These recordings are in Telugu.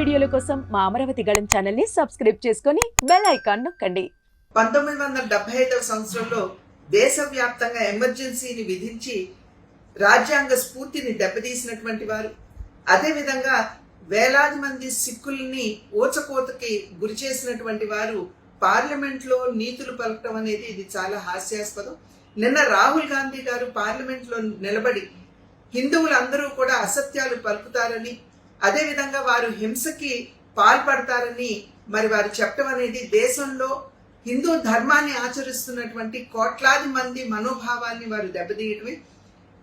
వీడియోల కోసం మా అమరావతి గళం ఛానల్ని సబ్స్క్రైబ్ చేసుకొని బెల్ ఐకాన్ నొక్కండి. పంతొమ్మిది వందల డెబ్బై ఐదవ సంవత్సరంలో దేశవ్యాప్తంగా ఎమర్జెన్సీని విధించి రాజ్యాంగ స్ఫూర్తిని దెబ్బతీసినటువంటి వారు. అదేవిధంగా వేలాది మంది సిక్కుల్ని ఊచకోతకి గురి చేసినటువంటి వారు పార్లమెంట్లో నీతులు పలకటం అనేది ఇది చాలా హాస్యాస్పదం. నిన్న రాహుల్ గాంధీ గారు పార్లమెంట్లో నిలబడి హిందువులందరూ కూడా అసత్యాలు పలుకుతారని అదేవిధంగా వారు హింసకి పాల్పడతారని మరి వారు చెప్పడం అనేది దేశంలో హిందూ ధర్మాన్ని ఆచరిస్తున్నటువంటి కోట్లాది మంది మనోభావాన్ని వారు దెబ్బతీయటమే.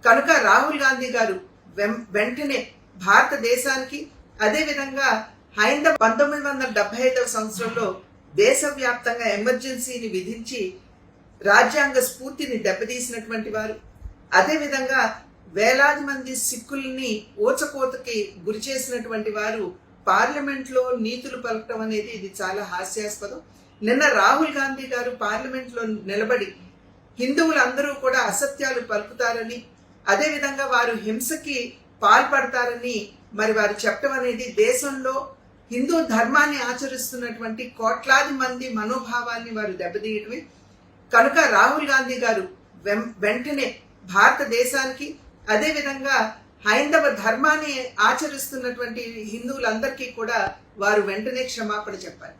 కనుక రాహుల్ గాంధీ గారు వెం- వెంటనే భారతదేశానికి అదేవిధంగా హైందవ పంతొమ్మిది వందల డెబ్బై ఐదవ సంవత్సరంలో దేశవ్యాప్తంగా ఎమర్జెన్సీని విధించి రాజ్యాంగ స్ఫూర్తిని దెబ్బతీసినటువంటి వారు. అదేవిధంగా వేలాది మంది సిక్కుల్ని ఓచకోతకి గురి చేసినటువంటి వారు పార్లమెంట్లో నీతులు పలకటం అనేది ఇది చాలా హాస్యాస్పదం. నిన్న రాహుల్ గాంధీ గారు పార్లమెంట్లో నిలబడి హిందువులందరూ కూడా అసత్యాలు పలుకుతారని అదేవిధంగా వారు హింసకి పాల్పడతారని మరి వారు చెప్పడం అనేది దేశంలో హిందూ ధర్మాన్ని ఆచరిస్తున్నటువంటి కోట్లాది మంది మనోభావాన్ని వారు దెబ్బతీయడమే కనుక రాహుల్ గాంధీ గారు వెం- వెంటనే భారతదేశానికి అదేవిధంగా హైందవ ధర్మాన్ని ఆచరిస్తున్నటువంటి హిందువులందరికీ కూడా వారు వెంటనే క్షమాపణ చెప్పాలి.